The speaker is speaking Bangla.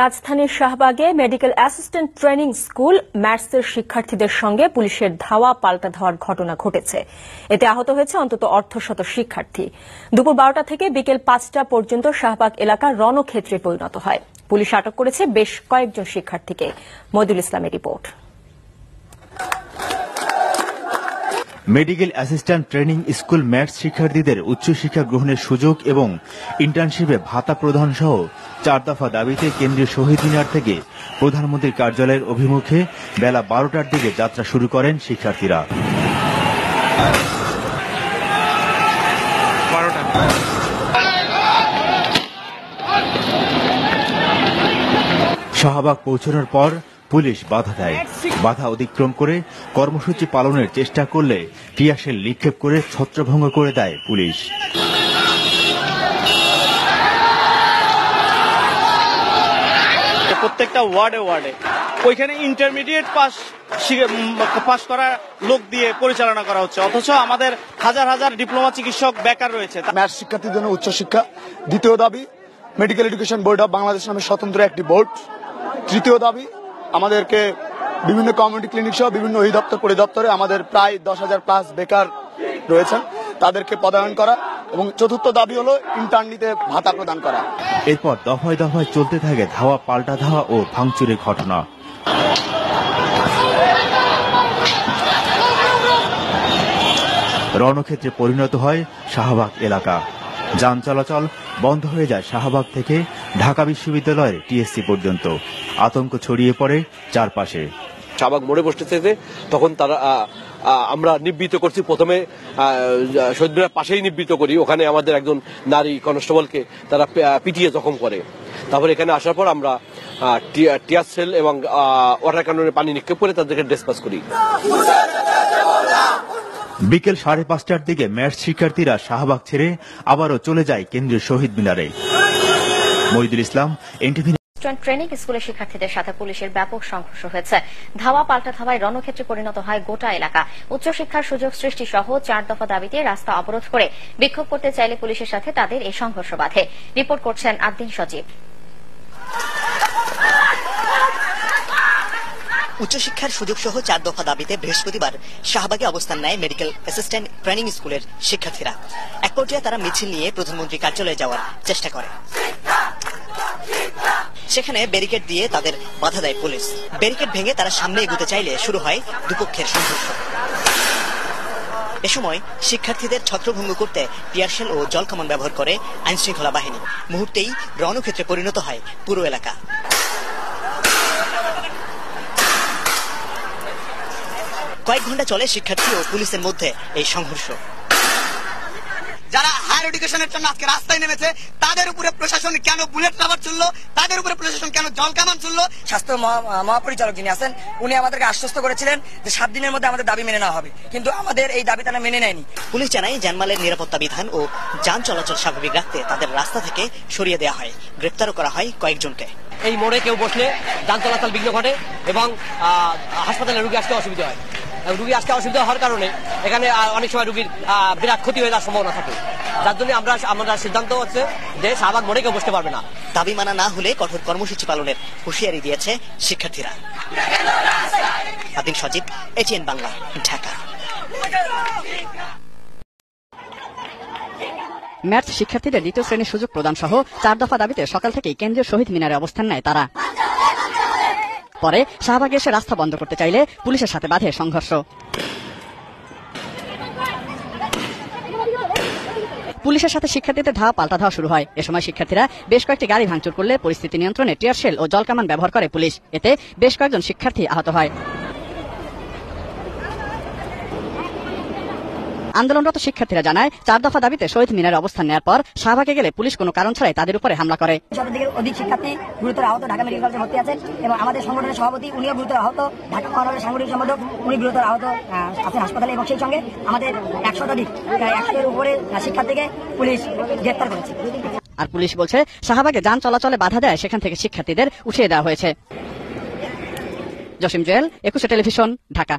রাজধানীর শাহবাগে মেডিকেল অ্যাসিস্ট্যান্ট ট্রেনিং স্কুল ম্যাটসের শিক্ষার্থীদের সঙ্গে পুলিশের ধাওয়া পাল্টা ধাওয়ার ঘটনা ঘটেছে। এতে আহত হয়েছে অন্তত অর্ধশত শিক্ষার্থী। দুপুর বারোটা থেকে বিকেল পাঁচটা পর্যন্ত শাহবাগ এলাকা রণক্ষেত্রে পরিণত হয়। পুলিশ আটক করেছে বেশ কয়েকজন শিক্ষার্থীকে। মদিউল ইসলামের report. Medical assistant training school MATS শিক্ষার্থীদের উচ্চশিক্ষা গ্রহণের সুযোগ এবং ইন্টার্নশিপে ভাতা প্রদান সহ চার দফা দাবিতে কেন্দ্রীয় শহীদ মিনার থেকে প্রধানমন্ত্রীর কার্যালয়ের অভিমুখে বেলা বারোটার দিকে যাত্রা শুরু করেন শিক্ষার্থীরা। শাহবাগ পৌঁছানোর পর পুলিশ বাধা দেয়। বাধা অতিক্রম করে কর্মসূচি পালনের চেষ্টা করলে টিয়াশেল নিক্ষেপ করে ছত্রভঙ্গ করে দেয় পুলিশ। প্রত্যেকটা ওয়ার্ডে ওয়ার্ডে। ওইখানে ইন্টারমিডিয়েট পাস পাস করা লোক দিয়ে পরিচালনা করা হচ্ছে। অথচ আমাদের হাজার হাজার ডিপ্লোমা চিকিৎসক বেকার রয়েছে। ম্যাথ শিক্ষার্থীর জন্য উচ্চশিক্ষা দ্বিতীয় দাবি medical education board of Bangladesh নামে স্বতন্ত্র একটি বোর্ড তৃতীয় দাবি, আমাদেরকে বিভিন্ন কমিউনিটি ক্লিনিক সহ বিভিন্ন অধিদপ্তর পরিদপ্তরে আমাদের প্রায় দশ হাজার প্লাস বেকার রয়েছেন। তাদেরকে পদায়ন করা। এবং চতুর্থ দাবি হলো ইন্টার্নিতে ভাতা প্রদান করা। এরপর দফায় দফায় চলতে থাকে ধাওয়া, পাল্টা ধাওয়া ও ভাঙচুরের ঘটনা। রণক্ষেত্রে পরিণত হয় শাহবাগ এলাকা। যান চলাচল বন্ধ হয়ে যায় শাহবাগ থেকে ঢাকা বিশ্ববিদ্যালয়ের টিএসসি পর্যন্ত। আতঙ্ক ছড়িয়ে পড়ে চারপাশে। শাহবাগ মোড়ে বসতেছে তখন তারা আমরা নিবৃত করছি। প্রথমে শহীদদের পাশেই নিবৃত করি। ওখানে আমাদের একজন নারী কনস্টেবলকে তারা পিটিয়ে জখম করে। তারপর এখানে আসার পর আমরা টিয়ার সেল এবং ওয়াটার ক্যাননের পানি নিক্ষেপ করে তাদেরকে ডিসপাস করি। বিকেল সাড়ে পাঁচটার দিকে ম্যাথস শিক্ষার্থীরা শাহবাগ ছেড়ে আবারও চলে যায় কেন্দ্রীয় শহীদ মিনারে। Mohidul Islam, NTV student training স্কুলের শিক্ষার্থীদের সাথে পুলিশের ব্যাপক সংঘর্ষ হয়েছে। ধাওয়া পাল্টা ধাওয়ায় রণক্ষেত্রে পরিণত হয় গোটা এলাকা। উচ্চশিক্ষার সুযোগ সৃষ্টি সহ চার দফা দাবিতে রাস্তা অবরোধ করে বিক্ষোভ করতে চাইলে পুলিশের সাথে তাদের এই সংঘর্ষ বাধে। রিপোর্ট করছেন আদ্দিন সজীব। উচ্চশিক্ষার সুযোগ সহ চার দফা দাবিতে বৃহস্পতিবার শাহবাগে অবস্থান নেয় মেডিকেল অ্যাসিস্ট্যান্ট ট্রেনিং স্কুলের শিক্ষার্থীরা। এক পর্যায়ে তারা মিছিল নিয়ে প্রধানমন্ত্রী কার্যালয়ে যাওয়ার চেষ্টা করে। সেখানে ব্যারিকেড দিয়ে তাদের বাধা দেয় পুলিশ। ব্যারিকেড ভেঙে তারা সামনে এগুতে চাইলে শুরু হয় দুপক্ষের সংঘর্ষ। এ সময় শিক্ষার্থীদের ছত্রভঙ্গ করতে টিয়ারশেল ও জলকামান ব্যবহার করে আইনশৃঙ্খলা বাহিনী। মুহূর্তেই রণক্ষেত্রে পরিণত হয় পুরো এলাকা। কয়েক ঘণ্টা চলে শিক্ষার্থী ও পুলিশের মধ্যে এই সংঘর্ষ। যারা হায়ার এডুকেশনের জন্য আজকে রাস্তায় নেমেছে তাদের উপরে প্রশাসন কেন বুলেট রাবার চলল তাদের উপরে প্রশাসন কেন জল কামান চলল স্বাস্থ্য মহাপরিচালক যিনি আছেন উনি আমাদেরকে আশ্বস্ত করেছিলেন যে সাত দিনের মধ্যে আমাদের দাবি মেনে নেওয়া হবে। কিন্তু আমাদের এই দাবি তারা মেনে নেয়নি। পুলিশ জানায় জানমালের নিরাপত্তা বিধান ও যান চলাচল স্বাভাবিক রাখতে তাদের রাস্তা থেকে সরিয়ে দেওয়া হয়। গ্রেপ্তারও করা হয় কয়েকজনকে। এই মোড়ে কেউ বসলে যান চলাচল বিঘ্ন ঘটে এবং আহ, হাসপাতালে রুগী আসতে অসুবিধা হয়। রুগী আসতে অসুবিধা হওয়ার কারণে এখানে অনেক সময় রুগীর বিরাট ক্ষতি হয়ে যাওয়ার সম্ভাবনা থাকে। যার জন্য আমরা আমরা সিদ্ধান্ত হচ্ছে যে শাহবাগ মোড়ে কেউ বসতে পারবে না। দাবি মানা না হলে কঠোর কর্মসূচি পালনের হুঁশিয়ারি দিয়েছে শিক্ষার্থীরা। আদিন সজীব এটিএন বাংলা ঢাকা। ম্যাথ শিক্ষার্থীদের দ্বিতীয় শ্রেণির সুযোগ প্রদান সহ চার দফা দাবিতে সকাল থেকেই কেন্দ্রীয় শহীদ মিনারে অবস্থান নেয় তারা। পরে শাহবাগে এসে রাস্তা বন্ধ করতে চাইলে পুলিশের সাথে বাধে সংঘর্ষ। পুলিশের সাথে শিক্ষার্থীদের ধাওয়া পাল্টা ধাওয়া শুরু হয়। এ সময় শিক্ষার্থীরা বেশ কয়েকটি গাড়ি ভাঙচুর করলে পরিস্থিতি নিয়ন্ত্রণে টিয়ারশেল ও জলকামান ব্যবহার করে পুলিশ। এতে বেশ কয়েকজন শিক্ষার্থী আহত হয়। আন্দোলনরত শিক্ষার্থীরা জানায় চার দফা দাবিতে শহীদ মিনারে অবস্থান নেওয়ার পর শাহবাগে গেলে পুলিশ কোনো কারণ ছাড়াই তাদের উপরে হামলা করে। শতাধিকের অধিক শিক্ষার্থী গুরুতর আহত ঢাকা মেডিকেল কলেজে ভর্তি আছেন এবং আমাদের সংগঠনের সভাপতি উনিও গুরুতর আহত ঢাকা মহানগরের সাংগঠনিক সম্পাদক উনি গুরুতর আহত আছেন হাসপাতালে এবং সেই সঙ্গে আমাদের এক শতাধিক একশো উপরে শিক্ষার্থীকে পুলিশ গ্রেপ্তার করেছে। আর পুলিশ বলছে শাহবাগে যান চলাচলে বাধা দেয় সেখান থেকে শিক্ষার্থীদের উঠিয়ে দেওয়া হয়েছে। জসিম জুয়েল একুশে টেলিভিশন ঢাকা।